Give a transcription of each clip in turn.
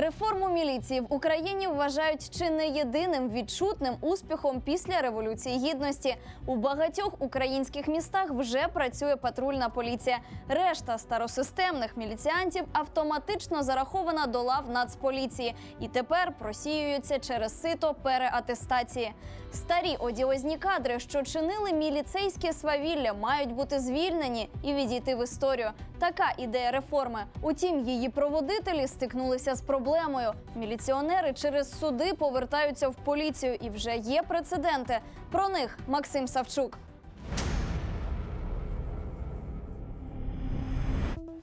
Реформу міліції в Україні вважають чи не єдиним відчутним успіхом після революції гідності. У багатьох українських містах вже працює патрульна поліція. Решта старосистемних міліціантів автоматично зарахована до лав Нацполіції і тепер просіюються через сито переатестації. Старі одіозні кадри, що чинили міліцейське свавілля, мають бути звільнені і відійти в історію. Така ідея реформи. Утім, її проводителі стикнулися з проблемою. Міліціонери через суди повертаються в поліцію, і вже є прецеденти. Про них Максим Савчук.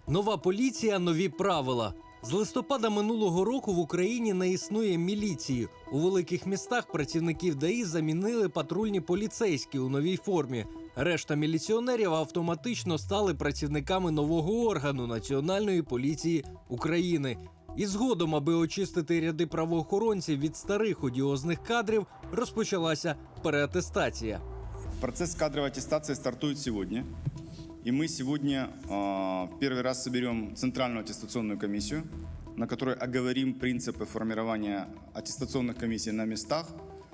Нова поліція, нові правила. З листопада минулого року в Україні не існує міліції. У великих містах працівників ДАІ замінили патрульні поліцейські у новій формі. Решта міліціонерів автоматично стали працівниками нового органу Національної поліції України. І згодом, аби очистити ряди правоохоронців від старих одіозних кадрів, розпочалася переатестація. Процесс кадровой аттестации стартует сегодня. И мы сегодня а, в первый раз соберем Центральную аттестационную комиссию, на которой оговорим принципы формирования аттестационных комиссий на местах.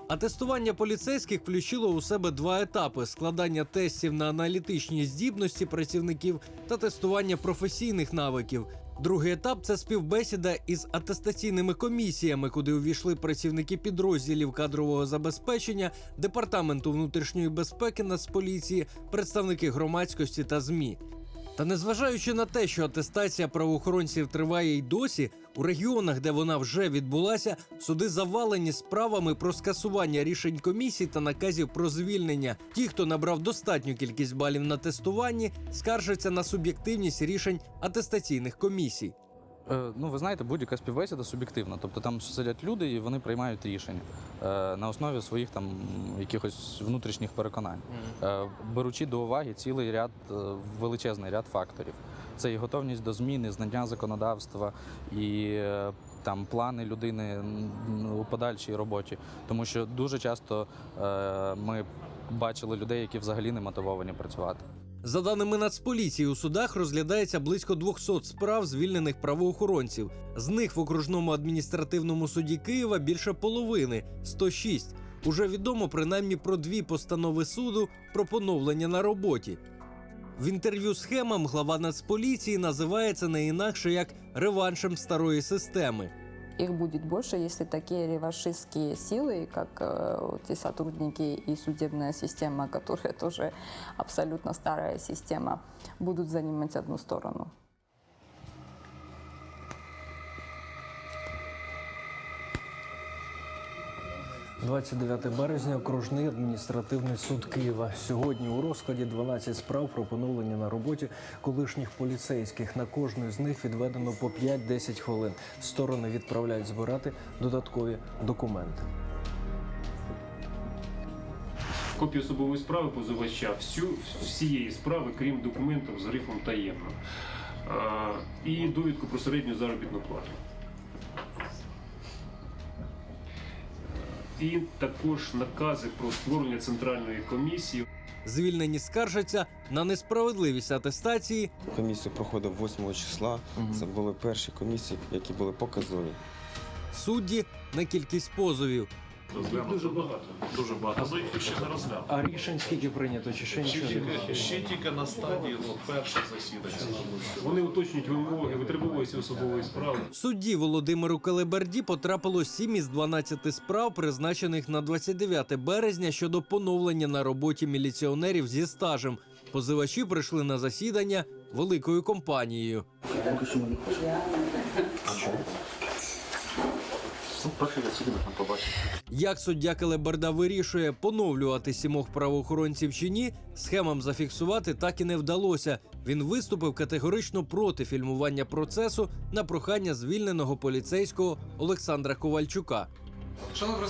А тестування поліцейських включило у себе два етапи: складання тестів на аналітичні здібності працівників та тестування професійних навиків. Другий етап це співбесіда із атестаційними комісіями, куди увійшли працівники підрозділів кадрового забезпечення, департаменту внутрішньої безпеки Нацполіції, представники громадськості та ЗМІ. Та незважаючи на те, що атестація правоохоронців триває й досі, у регіонах, де вона вже відбулася, суди завалені справами про скасування рішень комісій та наказів про звільнення. Ті, хто набрав достатню кількість балів на тестуванні, скаржаться на суб'єктивність рішень атестаційних комісій. Е, Ну, ви знаєте, будь-яка співбесіда суб'єктивна. Тобто там сидять люди і вони приймають рішення е, на основі своїх там якихось внутрішніх переконань, е, беручи до уваги цілий ряд, величезний ряд факторів. Це і готовність до зміни, знання законодавства і там плани людини у подальшій роботі. Тому що дуже часто ми бачили людей, які взагалі не мотивовані працювати. За даними Нацполіції, у судах розглядається близько 200 справ звільнених правоохоронців. З них в окружному адміністративному суді Києва більше половини 106. Уже відомо принаймні про дві постанови суду про поновлення на роботі. В інтерв'ю схемам глава Нацполіції називає це не інакше як реваншем старої системи. Их будет больше, если такие ревашистские силы, как э, вот сотрудники и судебная система, которая тоже абсолютно старая система, будут занимать одну сторону. 29 березня окружний адміністративний суд Києва. Сьогодні у розкладі 12 справ про поновлення на роботі колишніх поліцейських. На кожну з них відведено по 5-10 хвилин. Сторони відправляють збирати додаткові документи. Копію особової справи позивача всю, всієї справи, крім документів з грифом таємно. І довідку про середню заробітну плату. І також накази про створення центральної комісії. Звільнені скаржаться на несправедливість атестації Комісію проходив 8 числа. Це були перші комісії, які були показові. судді на кількість позовів. Дуже багато. Дуже багато. Але їх ще не розглянули. А рішень скільки прийнято? Чи ще Ще нічого? тільки, ще тільки на стадії ну, перше засідання. Вони уточнюють вимоги, витребовуються особової справи. Судді Володимиру Келеберді потрапило 7 із 12 справ, призначених на 29 березня щодо поновлення на роботі міліціонерів зі стажем. Позивачі прийшли на засідання великою компанією. Як суддя Келеберда вирішує поновлювати сімох правоохоронців чи ні, схемам зафіксувати так і не вдалося. Він виступив категорично проти фільмування процесу на прохання звільненого поліцейського Олександра Ковальчука. Шановний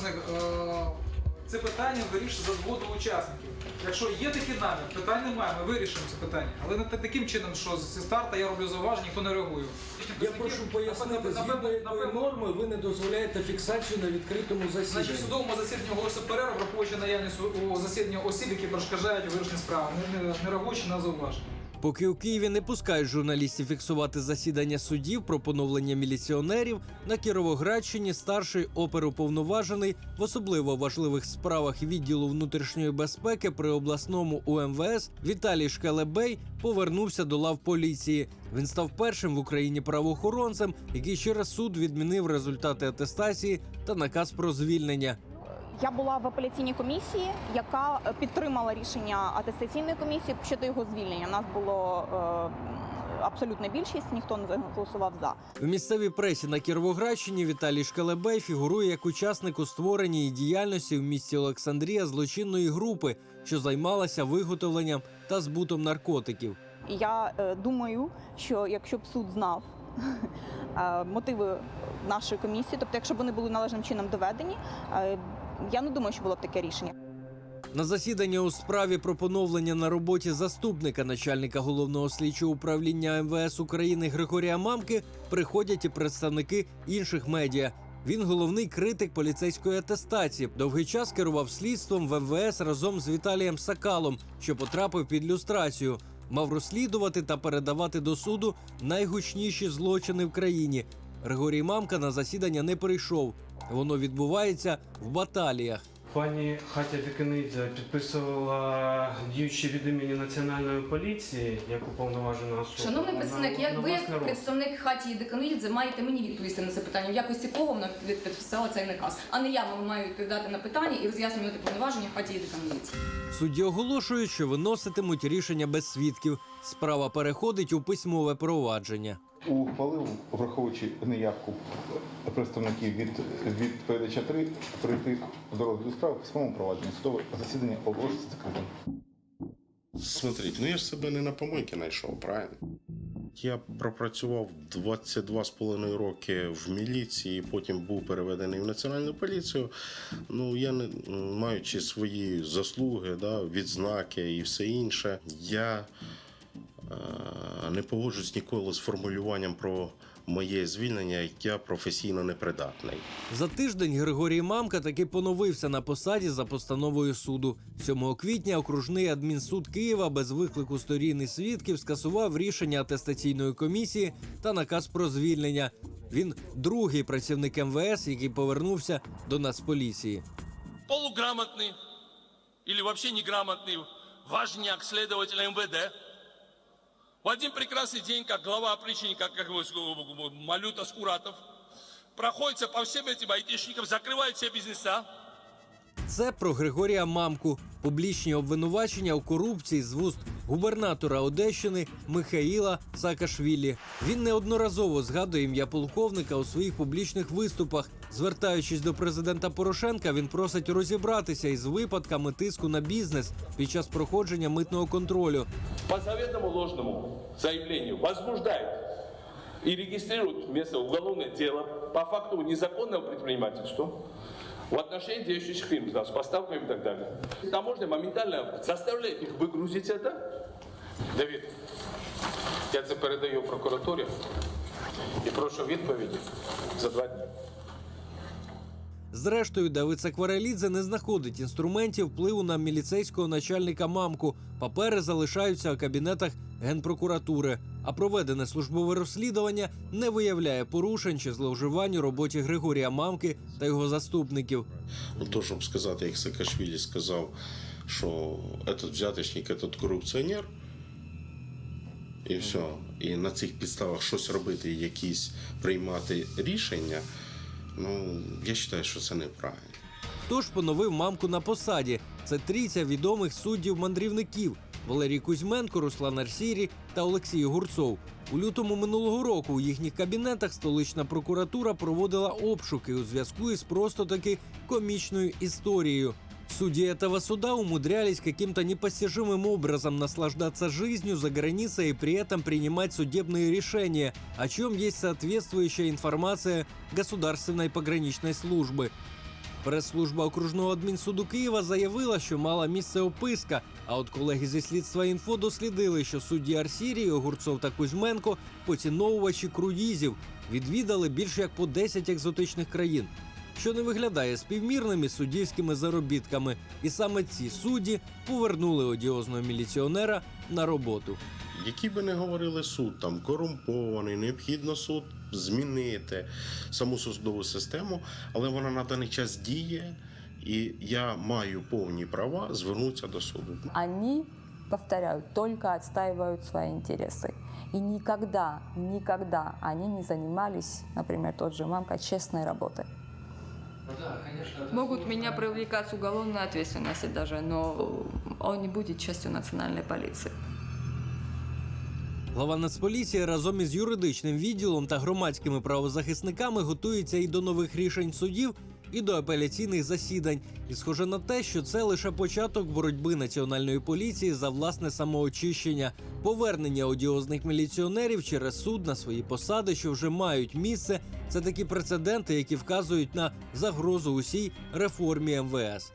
це питання вирішує за згоду учасників. Якщо є такий намір, питань немає, ми вирішимо це питання. Але не таким чином, що зі старта я роблю зауваження, ніхто не реагує. Я прошу пояснити, згідно якої норми ви не дозволяєте фіксацію на відкритому Значить, в засіданні. судовому засіданні оголоситься перерву, враховуючи наявність у засіданні осіб, які перешкоджають вирішення справи, не, не, не реагуючи на зауваження. Поки у Києві не пускають журналістів фіксувати засідання судів про поновлення міліціонерів, на Кіровоградщині старший оперуповноважений в особливо важливих справах відділу внутрішньої безпеки при обласному УМВС Віталій Шкелебей повернувся до лав поліції. Він став першим в Україні правоохоронцем, який через суд відмінив результати атестації та наказ про звільнення. Я була в апеляційній комісії, яка е, підтримала рішення атестаційної комісії щодо його звільнення. У нас було е, абсолютна більшість, ніхто не голосував за. В місцевій пресі на Кіровоградщині Віталій Шкалебей фігурує як учасник у створенні і діяльності в місті Олександрія злочинної групи, що займалася виготовленням та збутом наркотиків. Я е, думаю, що якщо б суд знав е, мотиви нашої комісії, тобто, якщо б вони були належним чином доведені, е, я не думаю, що було б таке рішення. На засідання у справі про поновлення на роботі заступника начальника головного слідчого управління МВС України Григорія Мамки приходять і представники інших медіа. Він головний критик поліцейської атестації. Довгий час керував слідством в МВС разом з Віталієм Сакалом, що потрапив під люстрацію. Мав розслідувати та передавати до суду найгучніші злочини в країні. Григорій Мамка на засідання не прийшов. Воно відбувається в баталіях. Пані Хатя Диканидзе підписувала діючі від імені національної поліції як уповноважена особа. Шановний представник, як ви як представник хаті Деканидзе маєте мені відповісти на це питання, в якості кого вона підписала цей наказ, а не я вам маю відповідати на питання і роз'яснювати повноваження хаті Деканидзе. Судді оголошують, що виноситимуть рішення без свідків. Справа переходить у письмове провадження. Ухвалив, враховуючи неявку представників від відповідача 3, прийти до розгляду справи в письмовому провадженні. Судове засідання оголошується закритим. Смотрите, ну я ж себе не на помойки знайшов, правильно? Я пропрацював 22,5 роки в міліції, потім був переведений в національну поліцію. Ну, я не маючи свої заслуги, да, відзнаки і все інше, я не погоджуюсь ніколи з формулюванням про моє звільнення, як я професійно непридатний. За тиждень Григорій Мамка таки поновився на посаді за постановою суду. 7 квітня окружний адмінсуд Києва без виклику сторін і свідків скасував рішення атестаційної комісії та наказ про звільнення. Він другий працівник МВС, який повернувся до Нацполіції. полуграмотный или вообще неграмотный важняк следователя МВД в один прекрасный день, как глава опричника, как его, э, Малюта Скуратов, проходится по всем этим айтишникам, закрывает все бизнеса, Це про Григорія Мамку. Публічні обвинувачення у корупції з вуст губернатора Одещини Михаїла Саакашвілі. Він неодноразово згадує ім'я полковника у своїх публічних виступах. Звертаючись до президента Порошенка, він просить розібратися із випадками тиску на бізнес під час проходження митного контролю. по заведомо ложному заявлению возбуждает и регистрирует вместо уголовное дело по факту незаконного предпринимательства в отношении действующих фирм с поставками и так далее. Таможня моментально заставляет их выгрузить это. Давид, я це передаю прокуратурі і прошу відповіді за два дні. Зрештою, Давид Сакварелідзе не знаходить інструментів впливу на міліцейського начальника мамку. Папери залишаються у кабінетах генпрокуратури. А проведене службове розслідування не виявляє порушень чи зловживань у роботі Григорія Мамки та його заступників. Ну, то, щоб сказати, як Саакашвілі сказав, що этот взяточник, этот корупціонер, і все. І на цих підставах щось робити, якісь приймати рішення, ну, я вважаю, що це неправильно. Хто ж поновив мамку на посаді? Це трійця відомих суддів-мандрівників Валерій Кузьменко, Руслан Арсірі та Олексій Гурцов. У лютому минулого року у їхніх кабінетах столична прокуратура проводила обшуки у зв'язку із просто таки комічною історією. Судьи этого суда умудрялись каким-то непостижимым образом наслаждаться жизнью за границей и при этом принимать судебные решения, о чем есть соответствующая информация Государственной пограничной службы. Прес-служба окружного адмінсуду Києва заявила, що мала місце описка. А от колеги зі слідства інфо дослідили, що судді Арсірій, Огурцов та Кузьменко, поціновувачі круїзів, відвідали більше як по 10 екзотичних країн, що не виглядає співмірними суддівськими заробітками. І саме ці судді повернули одіозного міліціонера на роботу. Який би не говорили суд, там корумпований, необхідно суд змінити саму судову систему, але вона на даний час діє, і я маю повні права звернутися до суду. Они, повторяю, только отстаивают свои интересы. И никогда, никогда они не занимались, например, тот же мамка, честной работой. Могут меня привлекать с уголовной ответственности даже, но он не будет частью национальной полиции. Глава Нацполіції разом із юридичним відділом та громадськими правозахисниками готується і до нових рішень судів, і до апеляційних засідань. І схоже на те, що це лише початок боротьби національної поліції за власне самоочищення, повернення одіозних міліціонерів через суд на свої посади, що вже мають місце. Це такі прецеденти, які вказують на загрозу усій реформі МВС.